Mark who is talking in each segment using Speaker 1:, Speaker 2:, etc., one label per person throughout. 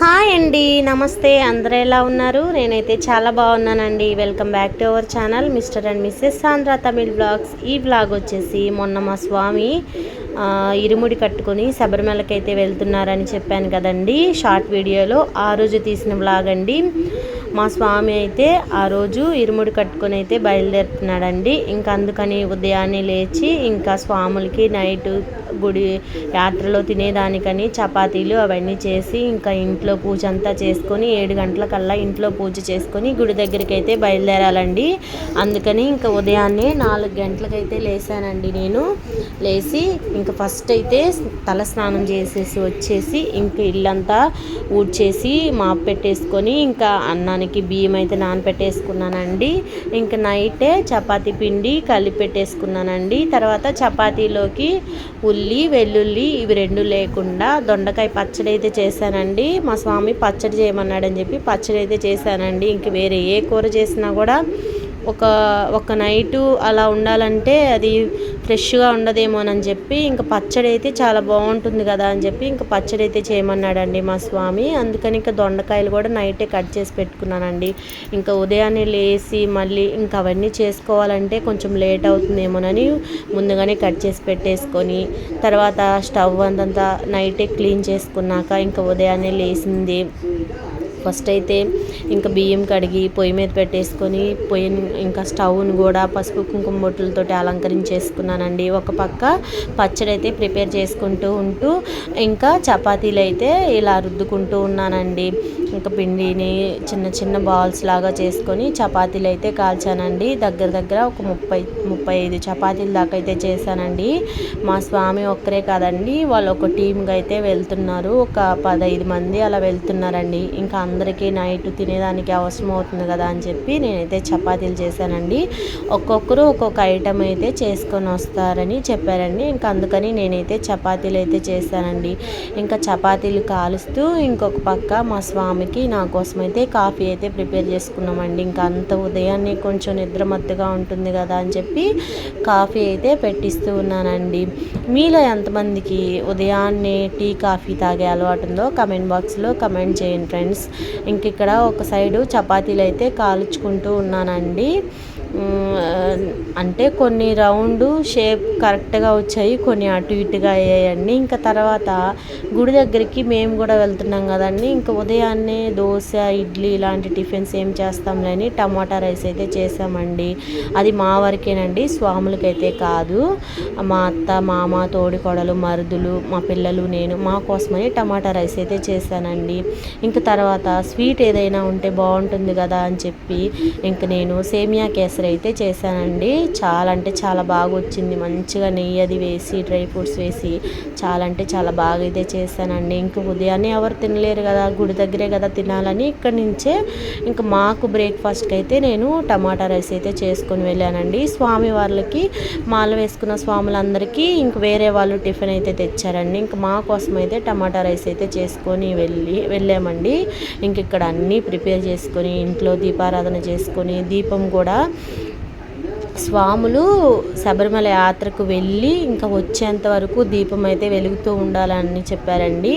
Speaker 1: Hi అండి నమస్తే. అందరూ ఎలా ఉన్నారు? నేనైతే చాలా బాగున్నానండి. Welcome back to our channel mister and missus Sandra Tamil vlogs ఈ బ్లాగ్ వచ్చేసి మొన్న మా స్వామి ఇరుముడి కట్టుకొని శబరిమలకి అయితే వెళ్తున్నారని చెప్పాను కదండి షార్ట్ వీడియోలో. ఆ రోజు తీసిన బ్లాగ్ అండి. మా స్వామి అయితే ఆ రోజు ఇరుముడి కట్టుకొని అయితే బయలుదేరుతున్నాడండి. ఇంకా అందుకని ఉదయాన్నే లేచి ఇంకా స్వాములకి నైట్ గుడి యాత్రలో తినేదానికని చపాతీలు అవన్నీ చేసి ఇంకా ఇంట్లో పూజ అంతా చేసుకొని ఏడు గంటలకల్లా ఇంట్లో పూజ చేసుకొని గుడి దగ్గరికి అయితే బయలుదేరాలండి. అందుకని ఇంకా ఉదయాన్నే నాలుగు గంటలకైతే లేసానండి నేను. లేచి ఇంకా ఇంకా ఫస్ట్ అయితే తల స్నానం చేసేసి వచ్చేసి ఇంకా ఇల్లంతా ఊడ్చేసి మాప్ పెట్టేసుకొని ఇంకా అన్నానికి బియ్యం అయితే నానపెట్టేసుకున్నానండి. ఇంకా నైటే చపాతీ పిండి కలిపి పెట్టేసుకున్నానండి. తర్వాత చపాతీలోకి ఉల్లి వెల్లుల్లి ఇవి రెండు లేకుండా దొండకాయ పచ్చడి అయితే చేశానండి. మా స్వామి పచ్చడి చేయమన్నాడని చెప్పి పచ్చడి అయితే చేశానండి. ఇంక వేరే ఏ కూర చేసినా కూడా ఒక ఒక నైటు అలా ఉండాలంటే అది ఫ్రెష్గా ఉండదేమోనని చెప్పి ఇంకా పచ్చడి అయితే చాలా బాగుంటుంది కదా అని చెప్పి ఇంకా పచ్చడి అయితే చేయమన్నాడండి మా స్వామి. అందుకని ఇంకా దొండకాయలు కూడా నైటే కట్ చేసి పెట్టుకున్నానండి. ఇంకా ఉదయాన్నే లేసి మళ్ళీ ఇంకా అవన్నీ చేసుకోవాలంటే కొంచెం లేట్ అవుతుందేమోనని ముందుగానే కట్ చేసి పెట్టేసుకొని తర్వాత స్టవ్ అంతంతా నైటే క్లీన్ చేసుకున్నాక ఇంకా ఉదయాన్నే లేచింది ఫస్ట్ అయితే ఇంకా బియ్యం కడిగి పొయ్యి మీద పెట్టేసుకొని పొయ్యి ఇంకా స్టవ్ని కూడా పసుపు కుంకుమ బొట్టులతో అలంకరించేసుకున్నానండి. ఒక పక్క పచ్చడి అయితే ప్రిపేర్ చేసుకుంటూ ఉంటూ ఇంకా చపాతీలు అయితే ఇలా రుద్దుకుంటూ ఉన్నానండి. ఇంకా పిండిని చిన్న చిన్న బాల్స్ లాగా చేసుకొని చపాతీలు అయితే కాల్చానండి. దగ్గర దగ్గర ఒక ముప్పై ముప్పై ఐదు చపాతీల దాకా అయితే చేశానండి. మా స్వామి ఒక్కరే కాదండి వాళ్ళు ఒక టీమ్గా అయితే వెళ్తున్నారు. ఒక పదహైదు మంది అలా వెళ్తున్నారండి. ఇంకా అందరికీ నైట్ తినేదానికి అవసరం అవుతుంది కదా అని చెప్పి నేనైతే చపాతీలు చేశానండి. ఒక్కొక్కరు ఒక్కొక్క ఐటమ్ అయితే చేసుకొని వస్తారని చెప్పారండి. ఇంకా అందుకని నేనైతే చపాతీలు అయితే చేశానండి. ఇంకా చపాతీలు కాలుస్తూ ఇంకొక పక్క మా స్వామికి నా కోసం అయితే కాఫీ అయితే ప్రిపేర్ చేసుకున్నామండి. ఇంకా అంత ఉదయాన్నే కొంచెం నిద్రమత్తుగా ఉంటుంది కదా అని చెప్పి కాఫీ అయితే పెట్టిస్తూ ఉన్నానండి. మీలో ఎంతమందికి ఉదయాన్నే టీ కాఫీ తాగే అలవాటు ఉందో కమెంట్ బాక్స్లో కమెంట్ చేయండి ఫ్రెండ్స్. ఇంక ఇక్కడ ఒక సైడు చపాతీలు అయితే కాల్చుకుంటూ ఉన్నానండి. అంటే కొన్ని రౌండ్ షేప్ కరెక్ట్గా వచ్చాయి కొన్ని అటు ఇటుగా అయ్యాయండి. ఇంకా తర్వాత గుడి దగ్గరికి మేము కూడా వెళ్తున్నాం కదండి. ఇంకా ఉదయాన్నే దోశ ఇడ్లీ ఇలాంటి టిఫిన్స్ ఏం చేస్తాంలేని టమాటా రైస్ అయితే చేసామండి. అది మా వరకేనండి స్వాములకైతే కాదు. మా అత్త మామ తోడికోడలు మరుదులు మా పిల్లలు నేను మా కోసమని టమాటా రైస్ అయితే చేశానండి. ఇంకా తర్వాత స్వీట్ ఏదైనా ఉంటే బాగుంటుంది కదా అని చెప్పి ఇంక నేను సేమియా కేసరి అయితే చేశానండి. చాలా అంటే చాలా బాగా వచ్చింది మంచిగా నెయ్యి అది వేసి డ్రై ఫ్రూట్స్ వేసి చాలా అంటే చాలా బాగా అయితే చేశానండి. ఇంక ఉదయాన్నే ఎవరు తినలేరు కదా గుడి దగ్గరే కదా తినాలని ఇక్కడి నుంచే ఇంకా మాకు బ్రేక్ఫాస్ట్కి అయితే నేను టమాటా రైస్ అయితే చేసుకొని వెళ్ళానండి. స్వామి వాళ్ళకి మాల వేసుకున్న స్వాములందరికీ ఇంక వేరే వాళ్ళు టిఫిన్ అయితే తెచ్చారండి. ఇంక మా కోసం అయితే టమాటా రైస్ అయితే చేసుకొని వెళ్ళి వెళ్ళామండి. ఇంక ఇక్కడ అన్నీ ప్రిపేర్ చేసుకొని ఇంట్లో దీపారాధన చేసుకొని దీపం కూడా స్వాములు శబరిమల యాత్రకు వెళ్ళి ఇంకా వచ్చేంత వరకు దీపం అయితే వెలుగుతూ ఉండాలని చెప్పారండి.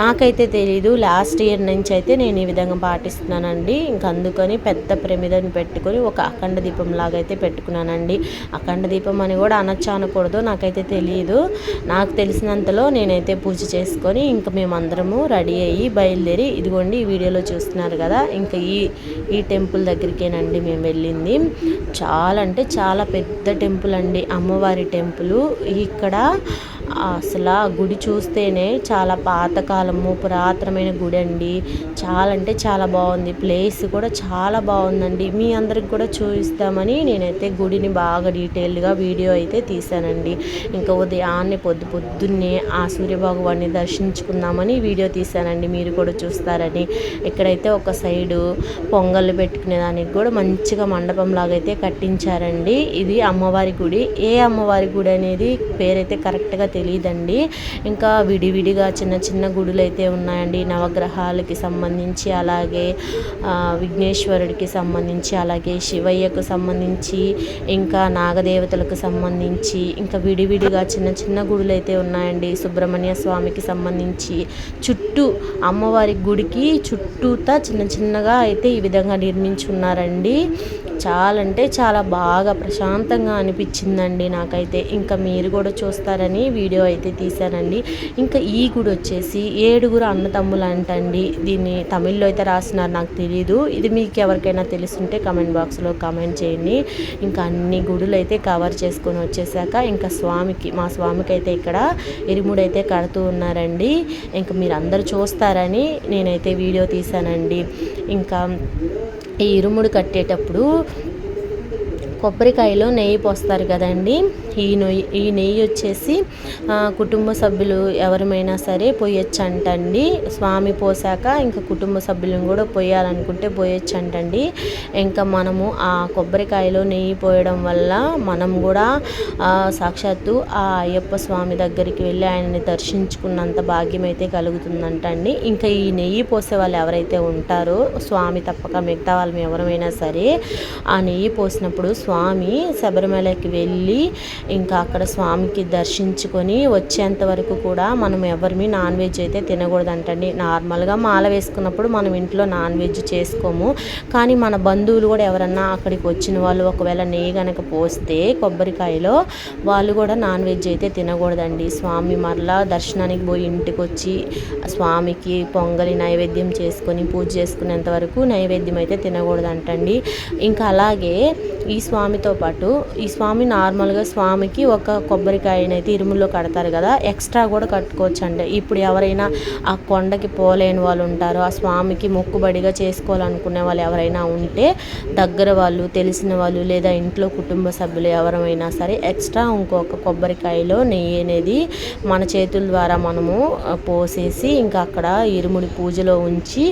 Speaker 1: నాకైతే తెలీదు లాస్ట్ ఇయర్ నుంచి అయితే నేను ఈ విధంగా పాటిస్తున్నానండి. ఇంకా అందుకని పెద్ద ప్రమిదని పెట్టుకొని ఒక అఖండ దీపం లాగా అయితే పెట్టుకున్నానండి. అఖండ దీపం అని కూడా అనొచ్చు అనకూడదు నాకైతే తెలియదు నాకు తెలిసినంతలో నేనైతే పూజ చేసుకొని ఇంకా మేమందరము రెడీ అయ్యి బయలుదేరి ఇదిగోండి ఈ వీడియోలో చూస్తున్నారు కదా ఇంకా ఈ ఈ టెంపుల్ దగ్గరికేనండి మేము వెళ్ళింది. చాలా అంటే చాలా చాలా పెద్ద టెంపుల్ అండి అమ్మవారి టెంపుల్. ఇక్కడ అసలు ఆ గుడి చూస్తేనే చాలా పాతకాలము పురాతనమైన గుడి అండి. చాలా అంటే చాలా బాగుంది. ప్లేస్ కూడా చాలా బాగుందండి. మీ అందరికి కూడా చూపిస్తామని నేనైతే గుడిని బాగా డీటెయిల్డ్గా వీడియో అయితే తీశానండి. ఇంకా ఉదయాన్నే పొద్దు పొద్దున్నే ఆ సూర్యభగవాన్ని దర్శించుకుందామని వీడియో తీశానండి. మీరు కూడా చూస్తారని. ఇక్కడైతే ఒక సైడు పొంగళ్ళు పెట్టుకునే దానికి కూడా మంచిగా మండపం లాగా అయితే కట్టించారండి. ఇది అమ్మవారి గుడి. ఏ అమ్మవారి గుడి అనేది పేరైతే కరెక్ట్గా తెలియదండి ఇంకా విడివిడిగా చిన్న చిన్న గుడులు అయితే ఉన్నాయండి. నవగ్రహాలకి సంబంధించి అలాగే విఘ్నేశ్వరుడికి సంబంధించి అలాగే శివయ్యకు సంబంధించి ఇంకా నాగదేవతలకు సంబంధించి ఇంకా విడివిడిగా చిన్న చిన్న గుడులు అయితే ఉన్నాయండి. సుబ్రహ్మణ్య స్వామికి సంబంధించి చుట్టూ అమ్మవారి గుడికి చుట్టూతా చిన్న చిన్నగా అయితే ఈ విధంగా నిర్మించున్నారండి. చాలా అంటే చాలా బాగా ప్రశాంతంగా అనిపించిందండి నాకైతే. ఇంకా మీరు కూడా చూస్తారని వీడియో అయితే తీశానండి. ఇంకా ఈ గుడి వచ్చేసి ఏడుగురు అన్నతమ్ములు అంటండి దీన్ని తమిళ్ళో అయితే రాసినారు నాకు తెలియదు ఇది మీకు ఎవరికైనా తెలుసుంటే కమెంట్ బాక్స్లో కామెంట్ చేయండి. ఇంకా అన్ని గుడులు అయితే కవర్ చేసుకొని వచ్చేసాక ఇంకా స్వామికి మా స్వామికి అయితే ఇక్కడ ఇరుముడు అయితే కడుతూ ఉన్నారండి. ఇంకా మీరు అందరు చూస్తారని నేనైతే వీడియో తీశానండి. ఇంకా ఈ ఇరుముడు కట్టేటప్పుడు కొబ్బరికాయలో నెయ్యి పోస్తారు కదండి. ఈ నెయ్యి ఈ నెయ్యి వచ్చేసి కుటుంబ సభ్యులు ఎవరమైనా సరే పోయొచ్చు అంటండి స్వామి పోసాక ఇంకా కుటుంబ సభ్యులను కూడా పోయాలనుకుంటే పోయొచ్చు అంటండి ఇంకా మనము ఆ కొబ్బరికాయలో నెయ్యి పోయడం వల్ల మనం కూడా సాక్షాత్తు ఆ అయ్యప్ప స్వామి దగ్గరికి వెళ్ళి ఆయనని దర్శించుకున్నంత భాగ్యం అయితే కలుగుతుందంటండి. ఇంకా ఈ నెయ్యి పోసే వాళ్ళు ఎవరైతే ఉంటారో స్వామి తప్పక మిగతా వాళ్ళు ఎవరైనా సరే ఆ నెయ్యి పోసినప్పుడు స్వామి శబరిమలకి వెళ్ళి ఇంకా అక్కడ స్వామికి దర్శించుకొని వచ్చేంత వరకు కూడా మనం ఎవరిమి నాన్ వెజ్ అయితే తినకూడదంటండి. నార్మల్గా మాల వేసుకున్నప్పుడు మనం ఇంట్లో నాన్ వెజ్ చేసుకోము. కానీ మన బంధువులు కూడా ఎవరన్నా అక్కడికి వచ్చిన వాళ్ళు ఒకవేళ నెయ్యి కనుక పోస్తే కొబ్బరికాయలో వాళ్ళు కూడా నాన్ వెజ్ అయితే తినకూడదండి. స్వామి మరలా దర్శనానికి పోయి ఇంటికి వచ్చి స్వామికి పొంగలి నైవేద్యం చేసుకొని పూజ చేసుకునేంత వరకు నైవేద్యం అయితే తినకూడదంటండి. ఇంకా అలాగే ఈ స్వామితో పాటు ఈ స్వామి నార్మల్గా స్వామికి ఒక కొబ్బరికాయనైతే ఇరుములో కడతారు కదా ఎక్స్ట్రా కూడా కట్టుకోవచ్చు అండి ఇప్పుడు ఎవరైనా ఆ కొండకి పోలేని వాళ్ళు ఉంటారు ఆ స్వామికి మొక్కుబడిగా చేసుకోవాలనుకునే వాళ్ళు ఎవరైనా ఉంటే దగ్గర వాళ్ళు తెలిసిన వాళ్ళు లేదా ఇంట్లో కుటుంబ సభ్యులు ఎవరైనా సరే ఎక్స్ట్రా ఇంకొక కొబ్బరికాయలో నెయ్యి అనేది మన చేతుల ద్వారా మనము పోసేసి ఇంకా అక్కడ ఇరుముడి పూజలో ఉంచి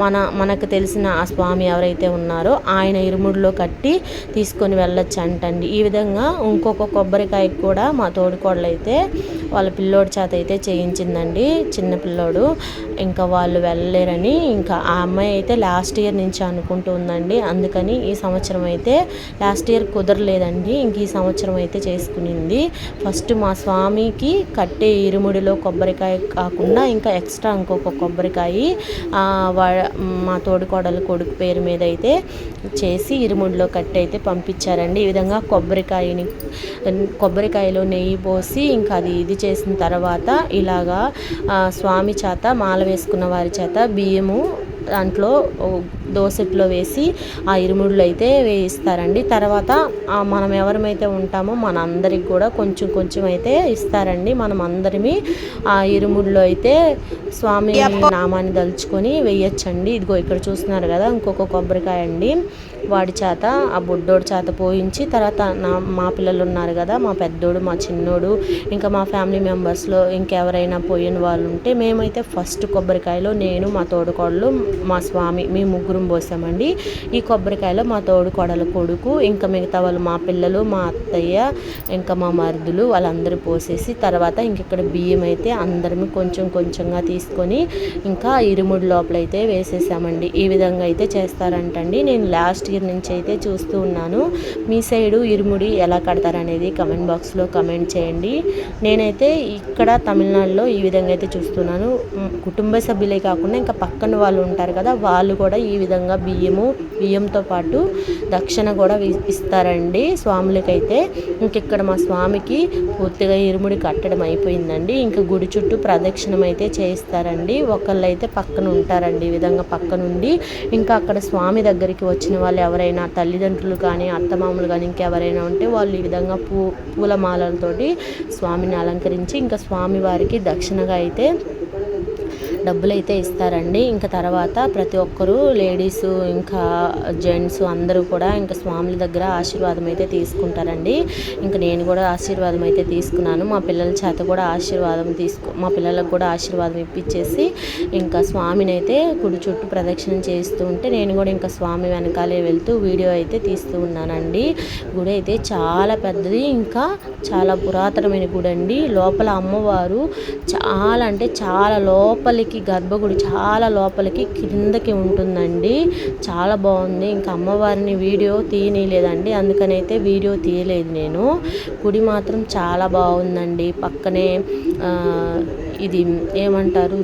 Speaker 1: మన మనకు తెలిసిన ఆ స్వామి ఎవరైతే ఉన్నారో ఆయన ఇరుముడిలో కట్టి తీసుకొని వెళ్ళొచ్చు అంటండి. ఈ విధంగా ఇంకొక కొబ్బరికాయకి కూడా మా తోడికోడలు అయితే వాళ్ళ పిల్లోడి చేత అయితే చేయించిందండి. చిన్న పిల్లోడు. ఇంకా వాళ్ళు వెళ్ళలేరని ఇంకా ఆ అమ్మాయి అయితే లాస్ట్ ఇయర్ నుంచి అనుకుంటూ ఉందండి. అందుకని ఈ సంవత్సరం అయితే లాస్ట్ ఇయర్ కుదరలేదండి. ఇంక ఈ సంవత్సరం అయితే చేసుకునింది. ఫస్ట్ మా స్వామికి కట్టే ఇరుముడిలో కొబ్బరికాయ కాకుండా ఇంకా ఎక్స్ట్రా ఇంకొక కొబ్బరికాయ వా- మా తోడికోడలు కొడుకు పేరు మీద అయితే చేసి ఇరుముడిలో కట్టి అయితే ఇచ్చారండి. ఈ విధంగా కొబ్బరికాయని కొబ్బరికాయలో నెయ్యి పోసి ఇంకా అది ఇది చేసిన తర్వాత ఇలాగా స్వామి చేత మాల వేసుకున్న వారి చేత బియ్యము దాంట్లో దోసెట్లో వేసి ఆ ఇరుముడులు అయితే వేయిస్తారండి. తర్వాత మనం ఎవరమైతే ఉంటామో మన అందరికి కూడా కొంచెం కొంచెం అయితే ఇస్తారండి. మనం అందరిమి ఆ ఇరుముడిలో అయితే స్వామి నామాన్ని దలుచుకొని వేయచ్చండి. ఇదిగో ఇక్కడ చూస్తున్నారు కదా ఇంకొక కొబ్బరికాయ అండి. వాడి చేత ఆ బుడ్డోడి చేత పోయించి తర్వాత నా మా పిల్లలు ఉన్నారు కదా మా పెద్దోడు మా చిన్నోడు ఇంకా మా ఫ్యామిలీ మెంబర్స్లో ఇంకెవరైనా పోయిన వాళ్ళు ఉంటే మేమైతే ఫస్ట్ కొబ్బరికాయలో నేను మా తోడుకోళ్ళు మా స్వామి మీ ముగ్గురం పోసామండి. ఈ కొబ్బరికాయలో మా తోడు కొడల కొడుకు ఇంకా మిగతా వాళ్ళు మా పిల్లలు మా అత్తయ్య ఇంకా మా మరుదులు వాళ్ళందరూ పోసేసి తర్వాత ఇంక ఇక్కడ బియ్యం అయితే అందరం కొంచెం కొంచెంగా తీసుకొని ఇంకా ఇరుముడి లోపల అయితే వేసేసామండి. ఈ విధంగా అయితే చేస్తారంటండి. నేను లాస్ట్ ఇయర్ నుంచి అయితే చూస్తూ ఉన్నాను. మీ సైడు ఇరుముడి ఎలా కడతారనేది కమెంట్ బాక్స్లో కమెంట్ చేయండి. నేనైతే ఇక్కడ తమిళనాడులో ఈ విధంగా అయితే చూస్తున్నాను. కుటుంబ సభ్యులే కాకుండా ఇంకా పక్కన వాళ్ళు ఉంటారు కదా వాళ్ళు కూడా ఈ విధంగా బియ్యము బియ్యంతో పాటు దక్షిణ కూడా ఇస్తారండి స్వాములకైతే. ఇంక ఇక్కడ మా స్వామికి పూర్తిగా ఇరుముడి కట్టడం అయిపోయిందండి. ఇంకా గుడి చుట్టూ ప్రదక్షిణం అయితే చేయిస్తారండి. ఒకళ్ళు అయితే పక్కన ఉంటారండి ఈ విధంగా పక్కనుండి. ఇంకా అక్కడ స్వామి దగ్గరికి వచ్చిన వాళ్ళు ఎవరైనా తల్లిదండ్రులు కానీ అత్తమామలు కానీ ఇంకెవరైనా ఉంటే వాళ్ళు ఈ విధంగా పూ పూలమాలలతోటి స్వామిని అలంకరించి ఇంకా స్వామి వారికి దక్షిణగా అయితే డబ్బులు అయితే ఇస్తారండి. ఇంకా తర్వాత ప్రతి ఒక్కరూ లేడీస్ ఇంకా జెంట్స్ అందరూ కూడా ఇంకా స్వాముల దగ్గర ఆశీర్వాదం అయితే తీసుకుంటారండి. ఇంకా నేను కూడా ఆశీర్వాదం అయితే తీసుకున్నాను. మా పిల్లల చేత కూడా ఆశీర్వాదం తీసుకు మా పిల్లలకు కూడా ఆశీర్వాదం ఇప్పించేసి ఇంకా స్వామిని అయితే గుడి చుట్టూ ప్రదక్షిణ చేస్తూ ఉంటే నేను కూడా ఇంకా స్వామి వెనకాలే వెళ్తూ వీడియో అయితే తీస్తూ ఉన్నానండి. గుడి అయితే చాలా పెద్దది ఇంకా చాలా పురాతనమైన గుడి అండి లోపల అమ్మవారు చాలా అంటే చాలా లోపలికి గర్భగుడి చాలా లోపలికి కిందకి ఉంటుందండి. చాలా బాగుంది. ఇంకా అమ్మవారిని వీడియో తీయలేదండి అందుకనైతే వీడియో తీయలేదు నేను. గుడి మాత్రం చాలా బాగుందండి. పక్కనే ఇది ఏమంటారు?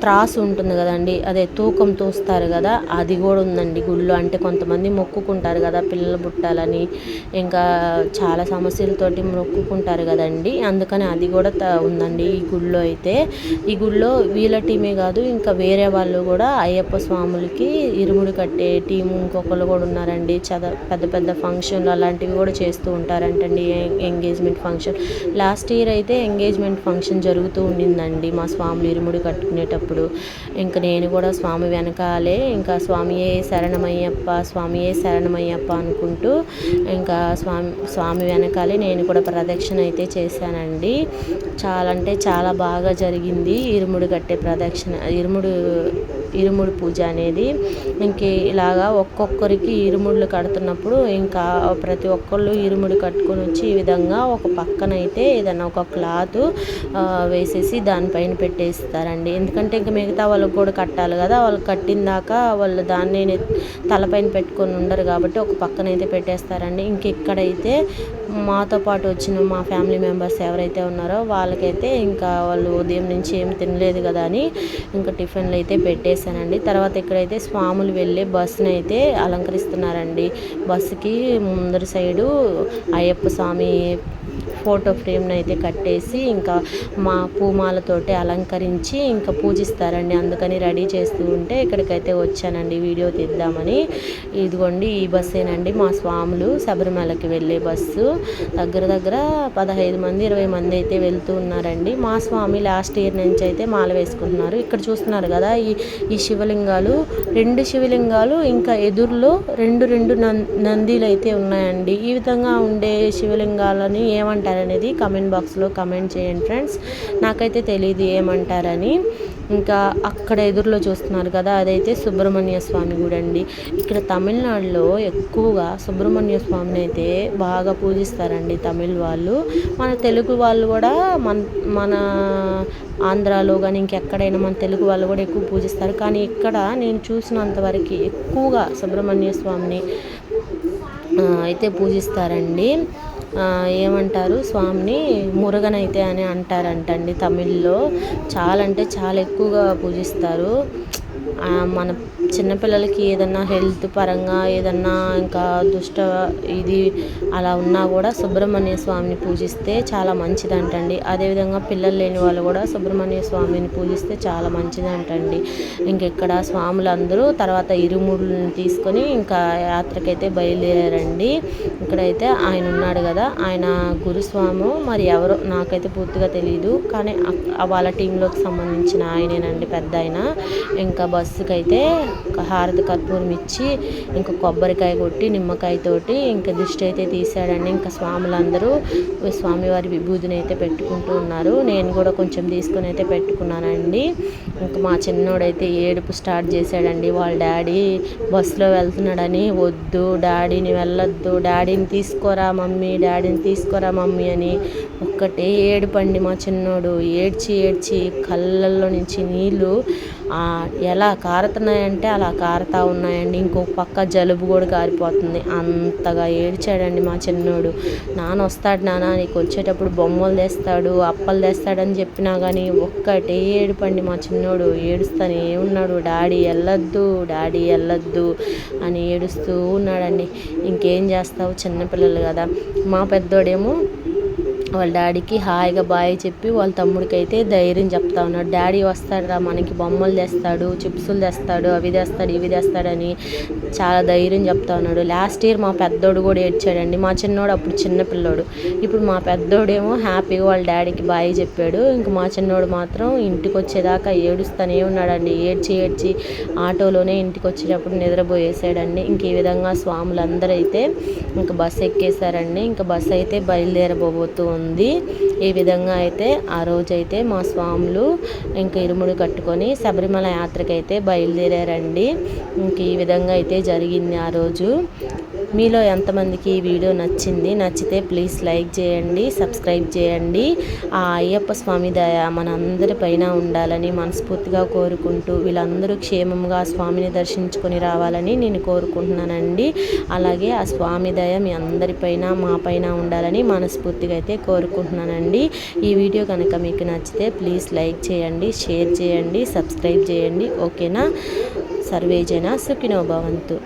Speaker 1: త్రాసు ఉంటుంది కదండి. అదే తూకం తోస్తారు కదా అది కూడా ఉందండి గుళ్ళో. అంటే కొంతమంది మొక్కుకుంటారు కదా పిల్లలు పుట్టాలని ఇంకా చాలా సమస్యలతోటి మొక్కుకుంటారు కదండి. అందుకని అది కూడా ఉందండి ఈ గుళ్ళో అయితే. ఈ గుళ్ళో వీళ్ళ టీమే కాదు ఇంకా వేరే వాళ్ళు కూడా అయ్యప్ప స్వాములకి ఇరుముడి కట్టే టీం ఇంకొకరు కూడా ఉన్నారండి. చద పెద్ద పెద్ద ఫంక్షన్లు అలాంటివి కూడా చేస్తూ ఉంటారంటండి. Engagement function. లాస్ట్ ఇయర్ అయితే ఎంగేజ్మెంట్ ఫంక్షన్ జరుగుతూ ఉండిందండి. మా స్వాములు ఇరుముడి కట్టుకునే వెళ్ళేటప్పుడు ఇంకా నేను కూడా స్వామి వెనకాలే ఇంకా స్వామియే శరణమయ్యప్ప స్వామియే శరణమయ్యప్ప అనుకుంటూ ఇంకా స్వామి స్వామి వెనకాలే నేను కూడా ప్రదక్షిణ అయితే చేశానండి. చాలా అంటే చాలా బాగా జరిగింది. ఇరుముడు కట్టే ప్రదక్షిణ ఇరుముడు ఇరుముడు పూజ అనేది. ఇంక ఇలాగా ఒక్కొక్కరికి ఇరుముడులు కడుతున్నప్పుడు ఇంకా ప్రతి ఒక్కళ్ళు ఇరుముడు కట్టుకొని వచ్చి ఈ విధంగా ఒక పక్కన అయితే ఏదైనా ఒక క్లాత్ వేసేసి దానిపైన పెట్టేస్తారండి. ఎందుకంటే ఇంక మిగతా వాళ్ళకి కూడా కట్టాలి కదా. వాళ్ళు కట్టిందాక వాళ్ళు దాన్ని తలపైన పెట్టుకొని ఉండరు కాబట్టి ఒక పక్కన అయితే పెట్టేస్తారండి. ఇంక ఇక్కడైతే మాతో పాటు వచ్చిన మా ఫ్యామిలీ మెంబర్స్ ఎవరైతే ఉన్నారో వాళ్ళకైతే ఇంకా వాళ్ళు ఉదయం నుంచి ఏం తినలేదు కదా అని ఇంకా టిఫిన్లు అయితే పెట్టేశానండి. తర్వాత ఇక్కడైతే స్వాములు వెళ్ళే బస్సును అయితే అలంకరిస్తున్నారండి. బస్సుకి ముందరి సైడు అయ్యప్ప స్వామి ఫోటో ఫ్రేమ్ని అయితే కట్టేసి ఇంకా మా పూమాలతోటి అలంకరించి ఇంకా పూజిస్తారండి. అందుకని రెడీ చేస్తూ ఉంటే ఇక్కడికైతే వచ్చానండి. వీడియో తీద్దామని. ఇదిగోండి ఈ బస్సేనండి మా స్వాములు శబరిమలకి వెళ్ళే బస్సు. దగ్గర దగ్గర పదహైదు మంది ఇరవై మంది అయితే వెళ్తూ ఉన్నారండి. మా స్వామి లాస్ట్ ఇయర్ నుంచి అయితే మాల వేసుకుంటున్నారు. ఇక్కడ చూస్తున్నారు కదా ఈ ఈ శివలింగాలు. రెండు శివలింగాలు ఇంకా ఎదురులో రెండు రెండు నందీలు అయితే ఉన్నాయండి. ఈ విధంగా ఉండే శివలింగాలని ఏమంటారనేది కమెంట్ బాక్స్లో కమెంట్ చేయండి ఫ్రెండ్స్. నాకైతే తెలియదు ఏమంటారని. ఇంకా అక్కడ ఎదురులో చూస్తున్నారు కదా అదైతే సుబ్రహ్మణ్య స్వామి గుడి అండి. ఇక్కడ తమిళనాడులో ఎక్కువగా సుబ్రహ్మణ్య స్వామిని అయితే బాగా పూజిస్తారండి తమిళ్ వాళ్ళు. మన తెలుగు వాళ్ళు కూడా మన మన ఆంధ్రాలో కానీ ఇంకెక్కడైనా మన తెలుగు వాళ్ళు కూడా ఎక్కువ పూజిస్తారు. కానీ ఇక్కడ నేను చూసినంతవరకు ఎక్కువగా సుబ్రహ్మణ్య స్వామిని అయితే పూజిస్తారండి. ఏమంటారు? స్వామిని మురుగనైతే అని అంటారంటండి తమిళ్ళో. చాలా అంటే చాలా ఎక్కువగా పూజిస్తారు. మన చిన్నపిల్లలకి ఏదన్నా హెల్త్ పరంగా ఏదన్నా ఇంకా దుష్ట ఇది అలా ఉన్నా కూడా సుబ్రహ్మణ్య స్వామిని పూజిస్తే చాలా మంచిదంటండి. అదేవిధంగా పిల్లలు లేని వాళ్ళు కూడా సుబ్రహ్మణ్య స్వామిని పూజిస్తే చాలా మంచిదంటండి. ఇంకెక్కడ స్వాములందరూ తర్వాత ఇరుముడులను తీసుకొని ఇంకా యాత్రకైతే బయలుదేరారండి. ఇక్కడైతే ఆయన ఉన్నాడు కదా ఆయన గురుస్వాము. మరి ఎవరో నాకైతే పూర్తిగా తెలియదు కానీ వాళ్ళ టీంలోకి సంబంధించిన ఆయనేనండి పెద్ద ఆయన ఇంకా బస్సుకైతే హారతి కర్పూరం ఇచ్చి ఇంకా కొబ్బరికాయ కొట్టి నిమ్మకాయతోటి ఇంకా దిష్టి అయితే తీసాడండి ఇంకా స్వాములందరూ స్వామివారి విభూతిని అయితే పెట్టుకుంటూ ఉన్నారు. నేను కూడా కొంచెం తీసుకుని అయితే పెట్టుకున్నానండి. ఇంకా మా చిన్నోడైతే ఏడుపు స్టార్ట్ చేశాడండి. వాళ్ళ డాడీ బస్సులో వెళ్తున్నాడని వద్దు డాడీని వెళ్ళొద్దు డాడీని తీసుకోరా మమ్మీ డాడీని తీసుకోరా మమ్మీ అని ఒక్కటే ఏడుపండి మా చిన్నోడు. ఏడ్చి ఏడ్చి కళ్ళల్లో నుంచి నీళ్ళు. ఎలా కారుతున్నాయంటే అలా కారుతా ఉన్నాయండి. ఇంకొక పక్క జలుబు కూడా కారిపోతుంది. అంతగా ఏడ్చాడండి మా చిన్నోడు. నాన్న వస్తాడు నాన్న నీకు వచ్చేటప్పుడు బొమ్మలు తెస్తాడు అప్పలు తెస్తాడని చెప్పినా కానీ ఒక్కటే ఏడుపండి మా చిన్నోడు. ఏడుస్తానే ఉన్నాడు. డాడీ వెళ్ళొద్దు డాడీ వెళ్ళొద్దు అని ఏడుస్తూ ఉన్నాడండి. ఇంకేం చేస్తావు చిన్నపిల్లలు కదా. మా పెద్దోడేమో వాళ్ళ డాడీకి హాయిగా బాయ్ చెప్పి వాళ్ళ తమ్ముడికి అయితే ధైర్యం చెప్తా ఉన్నాడు. డాడీ వస్తాడురా మనకి బొమ్మలు తెస్తాడు చిప్సులు తెస్తాడు అవి తెస్తాడు ఇవి తెస్తాడని చాలా ధైర్యం చెప్తా ఉన్నాడు. లాస్ట్ ఇయర్ మా పెద్దోడు కూడా ఏడ్చాడండి. మా చిన్నోడు అప్పుడు చిన్నపిల్లోడు ఇప్పుడు మా పెద్దోడేమో హ్యాపీగా వాళ్ళ డాడీకి బాయ్ చెప్పాడు. ఇంక మా చిన్నోడు మాత్రం ఇంటికి వచ్చేదాకా ఏడుస్తూనే ఉన్నాడండి. ఏడ్చి ఏడ్చి ఆటోలోనే ఇంటికి వచ్చేటప్పుడు నిద్రపోయేసాడండి. ఇంక ఈ విధంగా స్వాములందరూ అయితే ఇంక బస్సు ఎక్కేశారండి. ఇంక బస్సు అయితే బయలుదేరబోతూ ఉంది. ఉంది. ఈ విధంగా అయితే ఆ రోజైతే మా స్వాములు ఇంక ఇరుముడు కట్టుకొని శబరిమల యాత్రకైతే అయితే బయలుదేరారండి. ఇంక ఈ విధంగా అయితే జరిగింది ఆ రోజు. మీలో ఎంతమందికి ఈ వీడియో నచ్చింది నచ్చితే ప్లీజ్ లైక్ చేయండి సబ్స్క్రైబ్ చేయండి. ఆ అయ్యప్ప స్వామి దయ మనందరి పైన ఉండాలని మనస్ఫూర్తిగా కోరుకుంటూ వీళ్ళందరూ క్షేమంగా స్వామిని దర్శించుకొని రావాలని నేను కోరుకుంటున్నానండి. అలాగే ఆ స్వామి దయ మీ అందరిపైన మా పైన ఉండాలని మనస్ఫూర్తిగా అయితే కోరుకుంటున్నానండి. ఈ వీడియో కనుక మీకు నచ్చితే ప్లీజ్ లైక్ చేయండి షేర్ చేయండి సబ్స్క్రైబ్ చేయండి. ఓకేనా? సర్వేజన సుఖినో భవంతు.